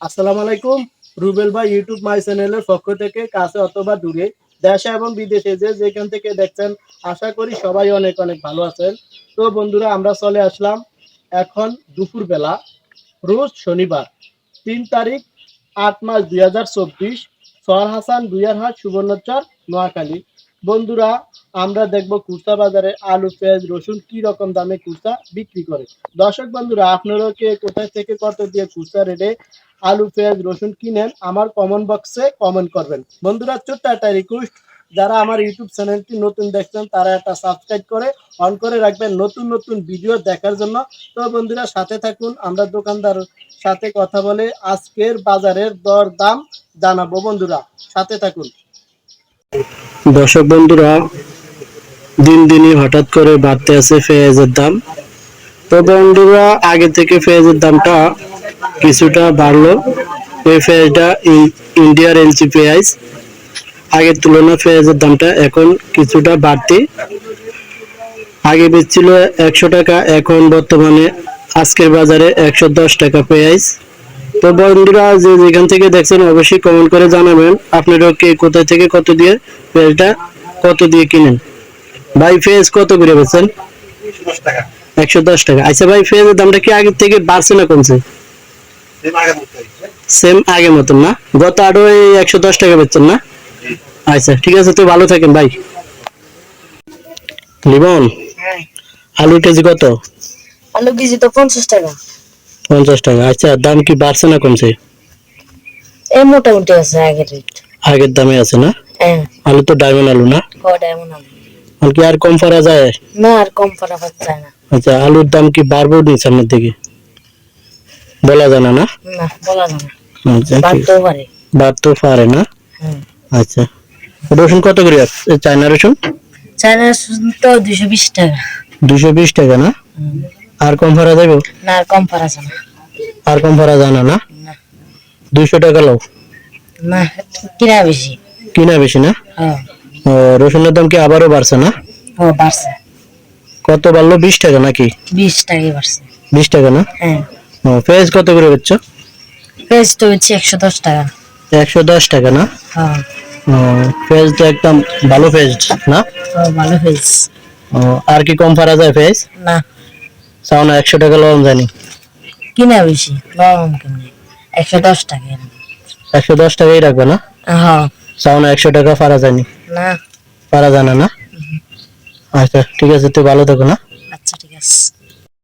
আসসালামু আলাইকুম, রুবেল ভাই ইউটিউব মাই চ্যানেলের পক্ষ থেকে কাছে অথবা দূরে, দেশে এবং বিদেশে যে যেখান থেকে দেখছেন, আশা করি সবাই অনেক অনেক ভালো আছেন। তো বন্ধুরা, আমরা চলে আসলাম এখন দুপুরবেলা, রোজ শনিবার, তিন তারিখ, আট মাস দুই হাজার চব্বিশ সর হাসান, দুইয়ারহাট, সুবর্ণচর, নোয়াখালী। বন্ধুরা আমরা দেখব কুর্তা বাজারে আলু, পেঁয়াজ, রসুন কি রকম দামে কুর্তা বিক্রি করে। দর্শক বন্ধুরা আপনারাও কে কোথায় থেকে কত দিয়ে কুর্তা রেটে আলু, পেঁয়াজ, রসুন কিনেন, আমার কমেন্ট বক্সে কমেন্ট করবেন। বন্ধুরা, ছোট্ট একটা রিকোয়েস্ট যারা আমার ইউটিউব চ্যানেলটি নতুন দেখছেন, তারা একটা সাবস্ক্রাইব করে অন করে রাখবেন নতুন নতুন ভিডিও দেখার জন্য। তো বন্ধুরা, সাথে থাকুন, আমরা দোকানদার সাথে কথা বলে আজকের বাজারের দর দাম জানাব বন্ধুরা। সাথে থাকুন। দর্শক বন্ধুরা দিন দিনই হঠাৎ করে বাড়তে আছে পেঁয়াজের দাম। তো বন্ধুরা, আগে থেকে পেঁয়াজের দামটা কিছুটা বাড়লো। এই পেঁয়াজটা ইন- ইন্ডিয়ার এলচি পেঁয়াজ। আগের তুলনায় পেঁয়াজের দামটা এখন কিছুটা বাড়তি। আগে বেচছিল একশো টাকা, এখন বর্তমানে আজকের বাজারে একশো দশ টাকা পেঁয়াজ। তো বন্ধুরা, যে যেখান থেকে দেখছেন অবশ্যই কমেন্ট করে জানাবেন আপনারা কে কোথা থেকে কত দিয়ে পেঁয়াজটা কত দিয়ে কিনেন। ভাই পেঁয়াজ কত করে বেচেন একশো দশ টাকা। আচ্ছা ভাই পেঁয়াজের দামটা কি আগের থেকে বাড়ছে না কমছে? সেম আগের মতন না? গত আরও এই একশো দশ টাকা বেচছেন না? আচ্ছা ঠিক আছে তো ভালো থাকেন ভাই। লিবন আলু কেজি কত? আলু কেজি তো পঞ্চাশ টাকা। পঞ্চাশ টাকা। আচ্ছা দাম কি বাড়ছে না কমছে? এই মোটামুটি আছে আগের রেট আগের দামে আছে না? হ্যাঁ। আলু তো ডায়মন্ড আলু না? এমন আলু? কি আর কম করা যায়? না আর কম করা পাচ্ছে না। আচ্ছা আলুর দাম কি বাড়বো নি সামনের দিকে বলা যায় না না? বলা যায় না। আচ্ছা বাড়তেও পারে। বাড়তেও পারে না? হ্যাঁ। আচ্ছা। রসুন কত করে আছে? চায়না রসুন? চায়না রসুন তো দুশো বিশ টাকা। দুশো বিশ টাকা না? আর কম ভরা যাবে? না আর কম যায় না। আর কম ভরা যায় না। দুইশো টাকা লাও। না কিনা বেশি। কিনা বেশি না? হ্যাঁ। রসুনের দাম কি আবারও বাড়ছে না? ও বাড়ছে। কত বাড়লো? বিশ টাকা নাকি? বিশ টাকাই বাড়ছে। বিশ টাকা না? হ্যাঁ। ও পেঁয়াজ কত করে বেচছো? পেঁয়াজ তো হচ্ছে একশো দশ টাকা। একশো দশ টাকা না? হ্যাঁ। ও, পেঁয়াজ তো একদম ভালো পেঁয়াজ না? ভালো ও, আর কি কম পারা যায় পেঁয়াজ? না। চাও না একশো টাকা লবণ জানি। কিনা বেশি? লবণ কিনে একশো দশ টাকা। একশো দশ টাকাই রাখবে না? হ্যাঁ। চাও না একশো টাকা পারা যায়নি না। পারা জানা না আচ্ছা ঠিক আছে তুই ভালো থাকো না? আচ্ছা ঠিক আছে।